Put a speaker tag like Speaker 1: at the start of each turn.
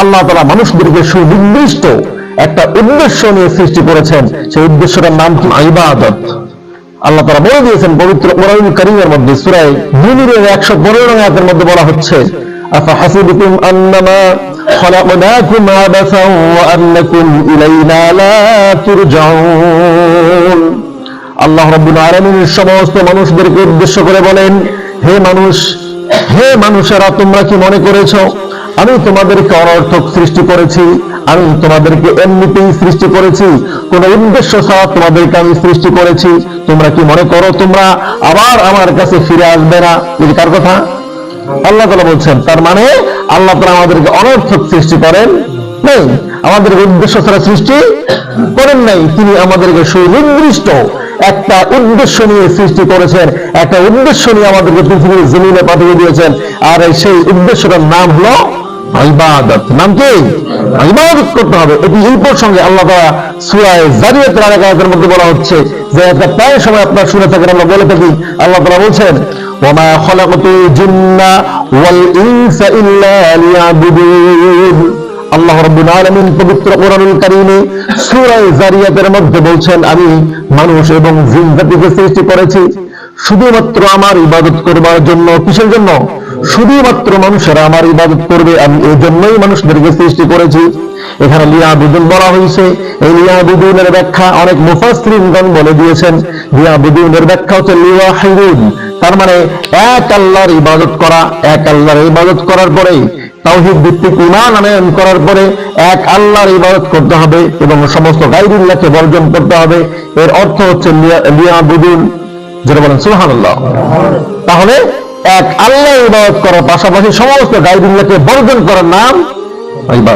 Speaker 1: আল্লাহ তারা মানুষদেরকে সুনির্দিষ্ট একটা উদ্দেশ্য নিয়ে সৃষ্টি করেছেন সেই উদ্দেশ্যটার নাম কি ইবাদত আল্লাহ তারা বলে দিয়েছেন পবিত্র কোরআন করিমের মধ্যে সুরায় মুমিনের একশো পনেরো আয়াতের মধ্যে বলা হচ্ছে أفحسبتم أنما خلقناكم عبثا وأنكم إلينا لا ترجعون আল্লাহ রব্বুল আলমিনের সমস্ত মানুষদেরকে উদ্দেশ্য করে বলেন হে মানুষ হে মানুষেরা তোমরা কি মনে করেছো আমি তোমাদেরকে অনর্থক সৃষ্টি করেছি, আমি তোমাদেরকে এমনিতেই সৃষ্টি করেছি। কোন উদ্দেশ্য ছাড়া তোমাদেরকে আমি সৃষ্টি করেছি। তোমরা কি মনে করো তোমরা আবার আমার কাছে ফিরে আসবে না? এই কার কথা? আল্লাহ তালা বলছেন, তার মানে আল্লাহ তালা আমাদেরকে অনর্থক সৃষ্টি করেন নেই। আমাদের উদ্দেশ্য ছাড়া সৃষ্টি করেন নাই। তিনি আমাদেরকে সুনির্দিষ্ট একটা উদ্দেশ্য নিয়ে সৃষ্টি করেছেন, একটা উদ্দেশ্য নিয়ে আমাদেরকে পৃথিবীর জমিনে পাঠিয়ে দিয়েছেন। আর সেই উদ্দেশ্যটার নাম হলো নাম কি? ইবাদত করতে হবে। এটি প্রসঙ্গে আল্লাহ জারিয়াতের মধ্যে বলা হচ্ছে, যে প্রায় সময় শুনে থাকেন, আমরা বলে থাকি, আল্লাহ বলছেন আল্লাহ আলামিন পবিত্র কোরআনুল কারীমে সূরা জারিয়াতের মধ্যে বলছেন, আমি মানুষ এবং জিন জাতিকে সৃষ্টি করেছি। শুধুমাত্র আমার ইবাদত করবার জন্য, কিসের জন্য? শুধুমাত্র মানুষেরা আমার ইবাদত করবে, আমি এই জন্যই মানুষদেরকে সৃষ্টি করেছি। এখানে লিয়াবুদুন বলা হয়েছে। এই লিয়াবুদুনের ব্যাখ্যা অনেক মুফাসসিরিনগণ বলে দিয়েছেন। লিয়াবুদুনের ব্যাখ্যা হচ্ছে লিওয়াহিদুন। তার মানে এক আল্লাহর ইবাদত করা, এক আল্লাহর ইবাদত করার পরে, তাওহীদ ভিত্তিক ঈমান আনয়ন করার পরে এক আল্লাহর ইবাদত করতে হবে এবং সমস্ত গায়রুল্লাহকে বর্জন করতে হবে। এর অর্থ হচ্ছে লিয়া- লিয়াবুদুন। যেটা বলেন, সুবহানাল্লাহ। তাহলে এক আল্লাহ ইবাদত করার পাশাপাশি সমস্ত গায়রুল্লাহকে বর্জন করার নাম